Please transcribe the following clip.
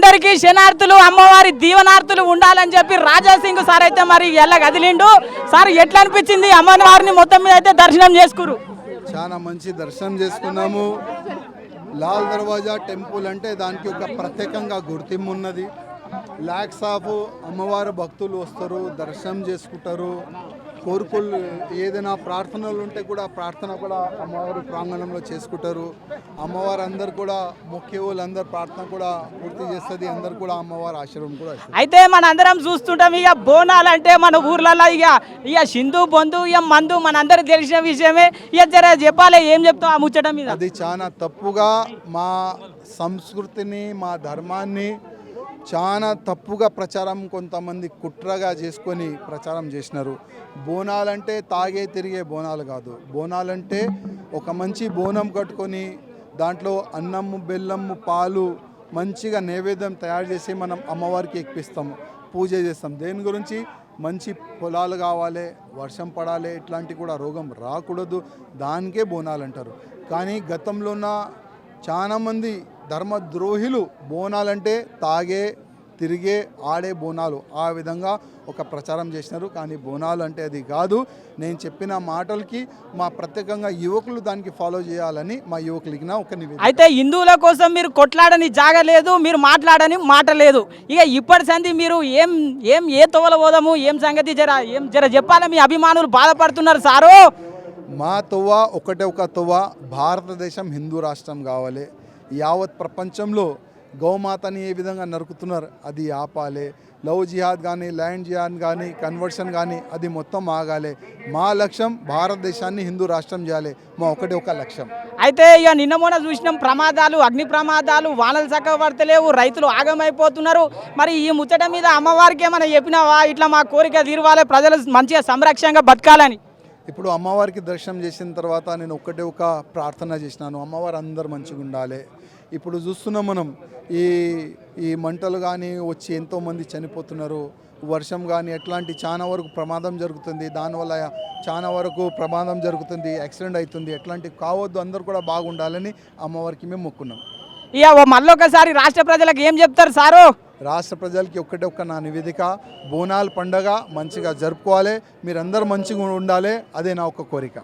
అందరికీ శనార్థులు అమ్మవారి దీవనార్థులు ఉండాలని చెప్పి రాజాసింగ్ సార్ అయితే మరి ఎలా కదిలిండు సార్ ఎట్లా అనిపించింది అమ్మవారిని మొత్తం మీద అయితే దర్శనం చేసుకురు? చాలా మంచి దర్శనం చేసుకున్నాము. లాల్ దర్వాజా టెంపుల్ అంటే దానికి ఒక ప్రత్యేకంగా గుర్తింపు ఉన్నది. ల్యాక్స్ ఆఫ్ అమ్మవారు భక్తులు వస్తారు దర్శనం చేసుకుంటారు. కోరుకోలు ఏదైనా ప్రార్థనలు ఉంటే కూడా ప్రార్థన కూడా అమ్మవారి ప్రాంగణంలో చేసుకుంటారు. అమ్మవారు అందరు కూడా మొక్కే వాళ్ళందరూ ప్రార్థన కూడా పూర్తి చేస్తుంది. అందరు కూడా అమ్మవారి ఆశీర్వాదం కూడా అయితే మన అందరం చూస్తుంటాం ఇక బోనాలు అంటే మన ఊర్లలో ఇక ఇక సింధు బొందు ఇక మందు మన అందరికి తెలిసిన విషయమే. ఇక జర చెప్పాలి ఏం చెప్తాం ఆ ముచ్చట మీద? అది చాలా తప్పుగా మా సంస్కృతిని మా ధర్మాన్ని చాలా తప్పుగా ప్రచారం కొంతమంది కుట్రగా చేసుకొని ప్రచారం చేసినారు. బోనాలంటే తాగే తిరిగే బోనాలు కాదు. బోనాలంటే ఒక మంచి బోనం కట్టుకొని దాంట్లో అన్నము బెల్లము పాలు మంచిగా నైవేద్యం తయారు చేసి మనం అమ్మవారికి ఎక్కిస్తాము పూజ చేస్తాం. దేని గురించి? మంచి పొలాలు కావాలి వర్షం పడాలి ఇట్లాంటి కూడా రోగం రాకూడదు. దానికే బోనాలు అంటారు కానీ గతంలో ఉన్న చాలామంది ధర్మద్రోహిలు బోనాలంటే తాగే తిరిగే ఆడే బోనాలు. ఆ విధంగా ఒక ప్రచారం చేసినారు. కానీ బోనాలు అంటే అది కాదు. నేను చెప్పిన మాటలకి మా ప్రత్యేకంగా యువకులు దానికి ఫాలో చేయాలని మా యువకులకి నా ఒక నివేదిక. అయితే హిందువుల కోసం మీరు కొట్లాడని జాగ లేదు మీరు మాట్లాడని మాట లేదు. ఇక ఇప్పటి సంది మీరు ఏం ఏం ఏ తోవల పోదాము ఏం సంగతి జర ఏం జర చెప్పాలి? మీ అభిమానులు బాధపడుతున్నారు సారు. మా తువ్వ ఒకటే ఒక తువ్వ భారతదేశం హిందూ రాష్ట్రం కావాలి. యావత్ ప్రపంచంలో గౌమాతని ఏ విధంగా నరుకుతున్నారు? అది ఆపాలి. లవ్ జిహాద్ కానీ ల్యాండ్ జిహాద్ కానీ కన్వర్షన్ కానీ అది మొత్తం ఆగాలి. మా లక్ష్యం భారతదేశాన్ని హిందూ రాష్ట్రం చేయాలి. మా ఒకటి ఒక లక్ష్యం. అయితే ఇక నిన్న మొన్న చూసినాం ప్రమాదాలు అగ్ని ప్రమాదాలు వానలు చక్కగా పడతలేవు రైతులు ఆగమైపోతున్నారు. మరి ఈ ముచ్చట మీద అమ్మవారికి ఏమైనా చెప్పినావా? ఇట్లా మా కోరిక తీరవాలి ప్రజలు మంచిగా సంరక్షణగా బతకాలని. ఇప్పుడు అమ్మవారికి దర్శనం చేసిన తర్వాత నేను ఒక్కటే ఒక ప్రార్థన చేసినాను. అమ్మవారు అందరు మంచిగా ఉండాలి. ఇప్పుడు చూస్తున్నాం మనం ఈ ఈ మంటలు కానీ వచ్చి ఎంతోమంది చనిపోతున్నారు. వర్షం కానీ ఎట్లాంటి చాలా వరకు ప్రమాదం జరుగుతుంది. దానివల్ల చాలా వరకు ప్రమాదం జరుగుతుంది యాక్సిడెంట్ అవుతుంది. ఎట్లాంటివి కావద్దు అందరు కూడా బాగుండాలని అమ్మవారికి మేము మొక్కున్నాం. ఇక మళ్ళీ ఒకసారి రాష్ట్ర ప్రజలకు ఏం చెప్తారు సారు? రాష్ట్ర ప్రజలకి ఒక్కటే ఒక్క నా నివేదిక. బోనాల పండగ మంచిగా జరుపుకోవాలి. మీరందరూ మంచిగా ఉండాలి. అదే నా ఒక్క కోరిక.